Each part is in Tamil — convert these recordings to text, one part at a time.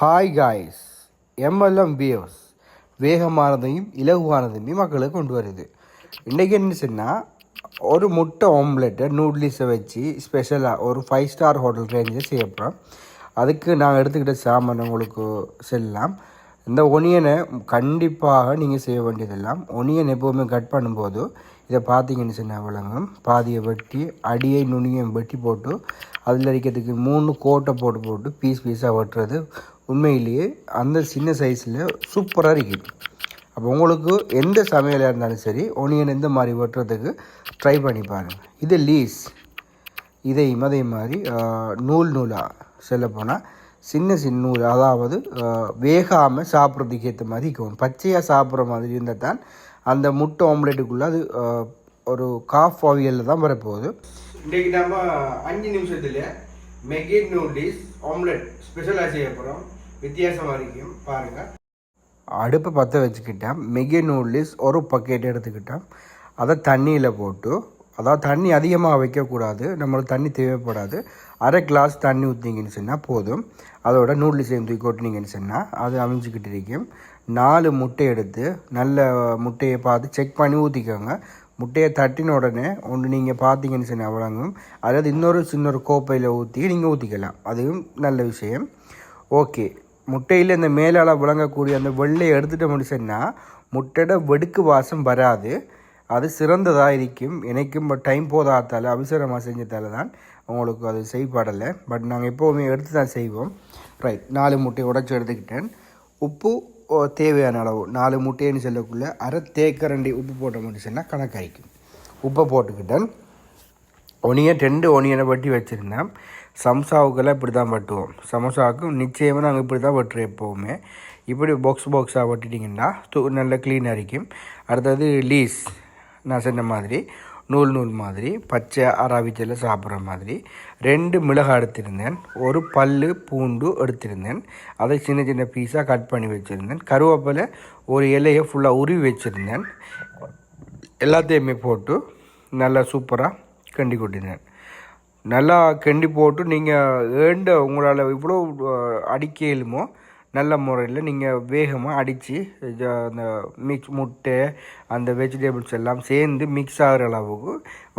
ஹாய் காய்ஸ் எம்எல்எம் வியூஸ் வேகமானதையும் இலகுவானதையும் மக்களுக்கு கொண்டு வருது. இன்றைக்கி என்ன சொன்னால் ஒரு முட்டை ஆம்லெட்டை நூடுல்ஸை வச்சு ஸ்பெஷலாக ஒரு ஃபைவ் ஸ்டார் ஹோட்டல் ரேஞ்சில் செய்யப்படுறோம் அதுக்கு நாங்கள் எடுத்துக்கிட்ட சாமான் உங்களுக்கு செல்லலாம். இந்த ஒனியனை கண்டிப்பாக நீங்கள் செய்ய வேண்டியதெல்லாம் ஒனியன் எப்போவுமே கட் பண்ணும்போது இதை பார்த்தீங்கன்னு சொன்னால் விளங்கும். பாதியை வெட்டி அடியை நுனியை வெட்டி போட்டு அதில் அடிக்கிறதுக்கு மூணு கோட்டை போட்டு போட்டு பீஸ் பீஸாக வெட்டுறது உண்மையிலேயே அந்த சின்ன சைஸில் சூப்பராக இருக்குது. அப்போ உங்களுக்கு எந்த சமையலாக இருந்தாலும் சரி ஒனியன் எந்த மாதிரி வெட்டுறதுக்கு ட்ரை பண்ணி பாருங்கள் இது லீஸ் இதையும் அதே மாதிரி நூல் நூலாக சொல்ல போனால் சின்ன சின்ன நூல் அதாவது வேகாமல் சாப்பிட்றதுக்கு ஏற்ற மாதிரி இருக்கும். பச்சையாக சாப்பிட்ற மாதிரி இருந்தால் தான் அந்த முட்டை ஆம்லேட்டுக்குள்ளே அது ஒரு காஃப் ஆவியலில் தான் வரப்போகுது. இன்றைக்கு நம்ம அஞ்சு நிமிஷத்தில் மெகி நூடில்ஸ் ஆம்லெட் ஸ்பெஷலாக செய்ய போகிறோம் வித்தியாசமாக இருக்கும் பாருங்கள் அடுப்பை பற்ற வச்சுக்கிட்டேன். மெகி நூடுல்ஸ் ஒரு பக்கெட் எடுத்துக்கிட்டேன். அதை தண்ணியில் போட்டு அதாவது தண்ணி அதிகமாக வைக்கக்கூடாது. நம்மளுக்கு தண்ணி தேவைப்படாது. அரை கிளாஸ் தண்ணி ஊற்றிங்கன்னு சொன்னால் போதும். அதோட நூடுல்ஸையும் தூக்கி கொட்டினீங்கன்னு சொன்னால் அது அமைஞ்சிக்கிட்டு இருக்கும். நாலு முட்டை எடுத்து நல்ல முட்டையை பார்த்து செக் பண்ணி ஊற்றிக்கோங்க முட்டையை தட்டின உடனே ஒன்று நீங்கள் பார்த்தீங்கன்னு சொன்னால் வழங்கும். அதாவது இன்னொரு சின்ன ஒரு கோப்பையில் ஊற்றி நீங்கள் ஊற்றிக்கலாம் அதுவும் நல்ல விஷயம். ஓகே முட்டையில் இந்த மேலால் விளங்கக்கூடிய அந்த வெள்ளையை எடுத்துகிட்ட சொன்னால் முட்டையோட வெடுக்கு வாசம் வராது. அது சிறந்ததாக இருக்கும். எனக்கும் டைம் போதாதால் அவசரமாக செஞ்சதால தான் உங்களுக்கு அது செய்யப்படலை பட் நாங்கள் எப்போவுமே எடுத்து தான் செய்வோம். ரைட் நாலு முட்டையை உடச்சி எடுத்துக்கிட்டேன். உப்பு தேவையான அளவு. நாலு முட்டைன்னு சொல்லக்குள்ளே அரை தேக்கரண்டி உப்பு போட்ட முடிச்சுன்னா கணக்காய்க்கும் உப்பை போட்டுக்கிட்டேன். ஒனியன் ரெண்டு ஒனியனை வெட்டி வச்சுருந்தேன். சம்சாவுக்கெல்லாம் இப்படி தான் வெட்டுவோம். சமோசாவுக்கு நிச்சயமாக நாங்கள் இப்படி தான் வெட்டுறோம் எப்போவுமே. இப்படி பாக்ஸ் பாக்ஸாக வெட்டிட்டிங்கன்னா தூ நல்ல க்ளீனாக இருக்கும். அடுத்தது லீஸ் நான் சொன்ன மாதிரி நூல் நூல் மாதிரி பச்சை அராவிச்சல சாப்பிட்ற மாதிரி. ரெண்டு மிளகாய் எடுத்திருந்தேன். ஒரு பல்லு பூண்டு எடுத்திருந்தேன். அதை சின்ன சின்ன பீஸாக கட் பண்ணி வச்சுருந்தேன். கருவேப்பிலை ஒரு இலையை ஃபுல்லாக உருவி வச்சுருந்தேன். எல்லாத்தையுமே போட்டு நல்லா சூப்பராக கெண்டி கொட்டினேன். நல்லா கெண்டி போட்டு நீங்கள் ஏண்ட உங்களால் இவ்வளோ அஹ், அடிக்க இயலுமோ நல்ல முறையில் நீங்கள் வேகமாக அடித்து அந்த மிக்ஸ் முட்டை அந்த வெஜிடபிள்ஸ் எல்லாம் சேர்ந்து மிக்ஸ் ஆகிற அளவுக்கு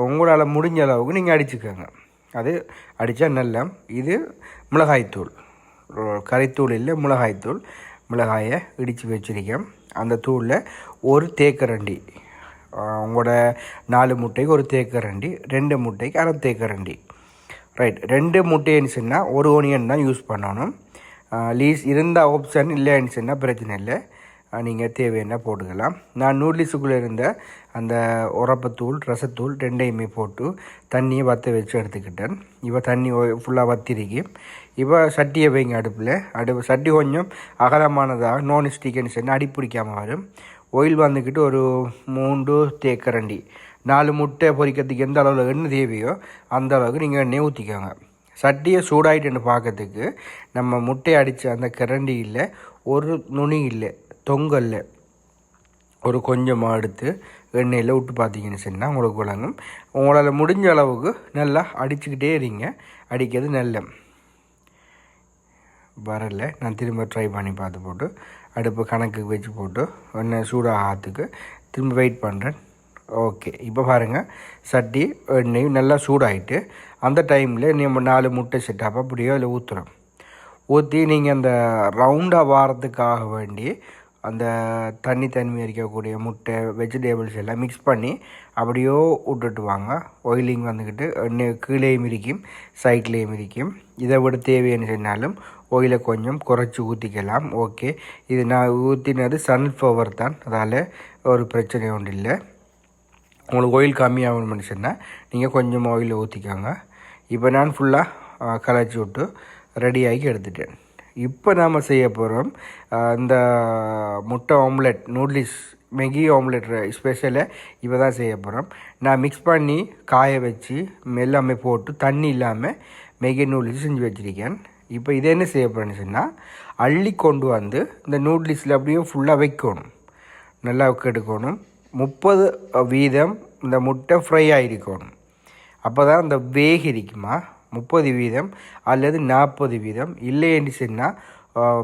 உங்களால் முடிஞ்ச அளவுக்கு நீங்கள் அடிச்சுக்கோங்க. அது அடித்தா நல்ல இது மிளகாய்த்தூள் கரைத்தூள் இல்லை மிளகாய்த்தூள் மிளகாயை இடித்து வச்சிருக்கேன். அந்த தூளில் ஒரு தேக்கரண்டி. உங்களோட நாலு முட்டைக்கு ஒரு தேக்கரண்டி ரெண்டு முட்டைக்கு அரை தேக்கரண்டி ரைட் ரெண்டு முட்டைன்னு சொன்னால் ஒரு ஓனியன் தான் யூஸ் பண்ணணும். லீஸ் இருந்தால் ஆப்ஷன் இல்லைன்னு சொன்னால் பிரச்சனை இல்லை. நீங்கள் தேவையான போட்டுக்கலாம். நான் நூடுல்ஸுக்குள்ளே இருந்த அந்த உரப்பத்தூள் ரசத்தூள் ரெண்டையுமே போட்டு தண்ணியை வற்ற வச்சு எடுத்துக்கிட்டேன். இப்போ தண்ணி ஃபுல்லாக வத்திருக்கு. இப்போ சட்டியை வைங்க அடுப்பில். அடுப்பு சட்டி கொஞ்சம் அகலமானதாக நான் ஸ்டிக்குன்னு சொன்னால் அடி பிடிக்காமல் வரும். ஒயில் வந்துக்கிட்டு ஒரு மூன்று தேக்கரண்டி நாலு முட்டை பொரிக்கிறதுக்கு எந்த அளவில் எண்ணெய் தேவையோ அந்த அளவுக்கு நீங்கள் எண்ணெய் ஊற்றிக்கோங்க சட்டியை சூடாயிட்டுன்னு பார்க்கறதுக்கு நம்ம முட்டை அடித்த அந்த கரண்டியில் ஒரு நுனி இல்லை. தொங்கல்ல ஒரு கொஞ்சமாக எடுத்து எண்ணெயில் விட்டு பார்த்தீங்கன்னு சொன்னால் உங்களுக்கு விளங்கும் உங்களால் முடிஞ்ச அளவுக்கு நல்லா அடிச்சுக்கிட்டே இருங்க. அடிக்கிறது நல்ல. வரல. நான் திரும்ப ட்ரை பண்ணி பார்த்து போட்டு அடுப்பு கணக்குக்கு வச்சு போட்டு எண்ணெய் சூடாகிறதுக்கு திரும்ப வெயிட் பண்ணுறேன் ஓகே இப்போ பாருங்கள் சட்டி எண்ணெய் நல்லா சூடாகிட்டு அந்த டைமில் நம்ம நாலு முட்டை செட்டாப்பா அப்படியோ அதில் ஊற்றுறோம் ஊற்றி நீங்கள் அந்த ரவுண்டாக வாரத்துக்காக வேண்டி அந்த தண்ணி தன்மை இருக்கக்கூடிய முட்டை வெஜிடபிள்ஸ் எல்லாம் மிக்ஸ் பண்ணி அப்படியோ விட்டுட்டு வாங்க. ஆயிலிங் வந்துக்கிட்டு எண்ணெய் கீழேயும் இருக்கும் சைட்லேயும் இருக்கும் இதை விட தேவையான சொன்னாலும் ஆயிலை கொஞ்சம் குறைச்சி ஊற்றிக்கலாம் ஓகே இது நான் ஊற்றினது சன்ஃப்ளவர் தான். அதால் ஒரு பிரச்சனை ஒன்றும் இல்லை. உங்களுக்கு ஆயில் கம்மியாகணும்னு சொன்னால் நீங்கள் கொஞ்சம் ஆயில் ஊற்றிக்கோங்க இப்போ நான் ஃபுல்லாக கலைச்சி விட்டு ரெடியாகி எடுத்துட்டேன். இப்போ நாம் செய்ய போகிறோம் இந்த முட்டை ஆம்லெட் நூடுல்ஸ் மெகி ஆம்லெட் ஸ்பெஷலை இப்போ தான் செய்ய போகிறோம் நான் மிக்ஸ் பண்ணி காய வச்சு எல்லாமே போட்டு தண்ணி இல்லாமல் மெகி நூடுல்ஸ் செஞ்சு வச்சுருக்கேன். இப்போ இதை என்ன செய்ய போகிறேன்னு சொன்னால் அள்ளி கொண்டு வந்து இந்த நூடுல்ஸில் அப்படியே ஃபுல்லாக வைக்கணும். நல்லா கெடுக்கணும். முப்பது வீதம் இந்த முட்டை ஃப்ரை ஆகிருக்கணும் அப்போ தான் இந்த வேக இருக்குமா? முப்பது வீதம் அல்லது நாற்பது வீதம். இல்லைன்னு சொன்னால்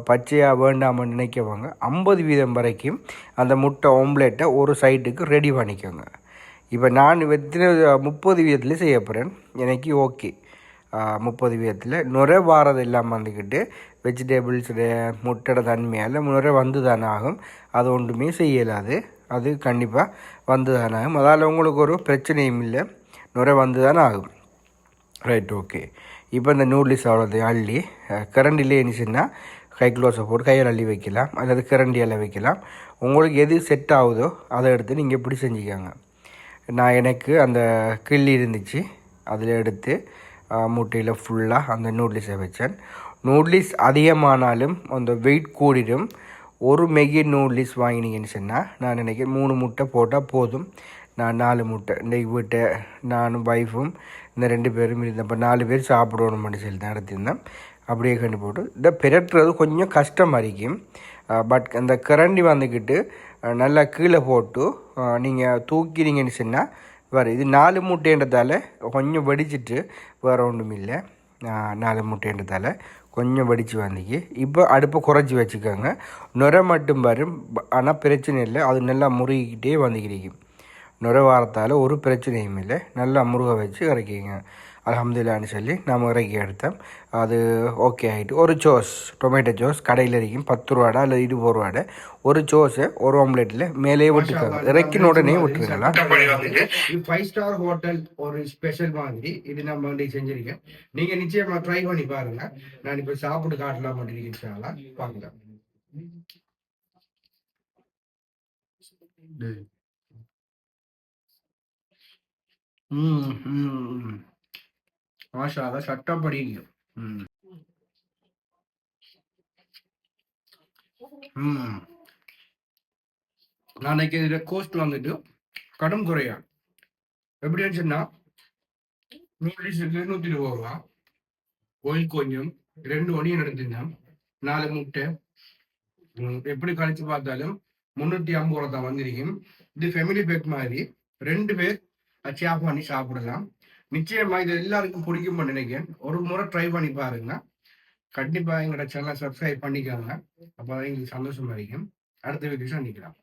பச்சையாக வேண்டாம்னு நினைக்கவங்க ஐம்பது வீதம் வரைக்கும் அந்த முட்டை ஆம்லேட்டை ஒரு சைட்டுக்கு ரெடி பண்ணிக்கோங்க. இப்போ நான் எத்தனை முப்பது வீதத்தில் செய்ய போகிறேன் எனக்கு ஓகே முப்பது வீதத்தில். நுரை வாரது இல்லாமல் வந்துக்கிட்டு வெஜிடபிள்ஸுடைய முட்டோட தன்மையால் நுரை வந்து தானே ஆகும். அது ஒன்றுமே செய்யலாது. அது கண்டிப்பாக வந்து தானே ஆகும். அதால் உங்களுக்கு ஒரு பிரச்சனையும் இல்லை. நுரை வந்து தானே ஆகும். ரைட் ஓகே இப்போ இந்த நூடுல்ஸ் அவ்வளோதையும் அள்ளி கரண்டிலே இருந்துச்சுன்னா கை க்ளோஸை போட்டு கையில் அள்ளி வைக்கலாம். அல்லது கரண்டியால் வைக்கலாம். உங்களுக்கு எது செட் ஆகுதோ அதை எடுத்து நீங்கள் இப்படி செஞ்சுக்காங்க. நான் எனக்கு அந்த கிள்ளி இருந்துச்சு. அதில் எடுத்து முட்டையில் ஃபுல்லாக அந்த நூடுல்ஸை வச்சேன். நூடுல்ஸ் அதிகமானாலும் அந்த வெயிட் கூடிடும். ஒரு மெகி நூடுல்ஸ் வாங்கினீங்கன்னு சொன்னால் நான் நினைக்கிறேன் மூணு முட்டை போட்டால் போதும். நான் நாலு முட்டை இன்றைக்கு வீட்டை நானும் ஒய்ஃபும் இந்த ரெண்டு பேரும் இருந்தேன் இப்போ நாலு பேர் சாப்பிடணும்னு சொல்லி தான் அப்படியே கண்டு போட்டு இந்த பிரட்டுறது கொஞ்சம் கஷ்டமாக இருக்கும் பட் அந்த கரண்டி வந்துக்கிட்டு நல்லா கீழே போட்டு நீங்கள் தூக்கினீங்கன்னு சொன்னால் வேறு இது நாலு முட்டைன்றதால கொஞ்சம் வெடிச்சிட்டு வேறு ஒன்றும் இல்லை. நாலு முட்டைன்றதால கொஞ்சம் வெடிச்சு வந்தீங்க இப்போ அடுப்பை குறைச்சி வச்சுக்கோங்க. நுரை மட்டும் வரும் ஆனால் பிரச்சனை இல்லை. அது நல்லா முறுகிக்கிட்டே வந்துக்கிறீங்க நுரை வாரத்தால் ஒரு பிரச்சனையும் இல்லை. நல்லா முருக வச்சு இறக்கிங்க. அலமதுல்லான்னு சொல்லி நாம் இறக்கி எடுத்தோம். அது ஓகே ஆகிட்டு ஒரு சோஸ் டொமேட்டோ சோஸ் கடையில் இருக்கும் பத்து ரூபாடா இல்லை இருபது ரூபாட? ஒரு சோஸை ஒரு ஆம்லெட்டில் மேலே விட்டுக்கோங்க. இறக்கின உடனே விட்டுருக்கலாம் ஃபைவ் ஸ்டார் ஹோட்டல் ஒரு ஸ்பெஷல் மாதிரி. இது நம்ம வந்து செஞ்சிருக்கேன் நீங்க நிச்சயமா ட்ரை பண்ணி பாருங்க. நான் இப்ப சாப்பிட்டு காட்டலாம் மாட்டேங்கிறேன் பாருங்க ம் ம். மாஷா அதான் ம். ம். நாளைக்கு இதில் கோஸ்ட் வந்துட்டு கடும் குறையா. எப்படின்னு சொன்னா நூடுல்ஸுக்கு நூற்றி இருபது ரூபா ஒயில் கொஞ்சம் ரெண்டு ஒனியன் எடுத்துருந்தேன் நாலு முட்டை. ம், எப்படி கழிச்சு பார்த்தாலும் முந்நூற்றி ஐம்பது ரூபா தான் வந்திருக்கும். இது ஃபேமிலி பேக் மாதிரி ரெண்டு பேர் ஷேர் பண்ணி சாப்பிடலாம். நிச்சயமா இது எல்லாருக்கும் பிடிக்கும்னு நினைக்கிறேன். ஒரு முறை ட்ரை பண்ணி பாருங்க. கண்டிப்பா எங்களோட சேனலை சப்ஸ்கிரைப் பண்ணிக்கோங்க. அப்போ எங்களுக்கு சந்தோஷமா இருக்கும். அடுத்த வீடியோ சந்திக்கலாம்.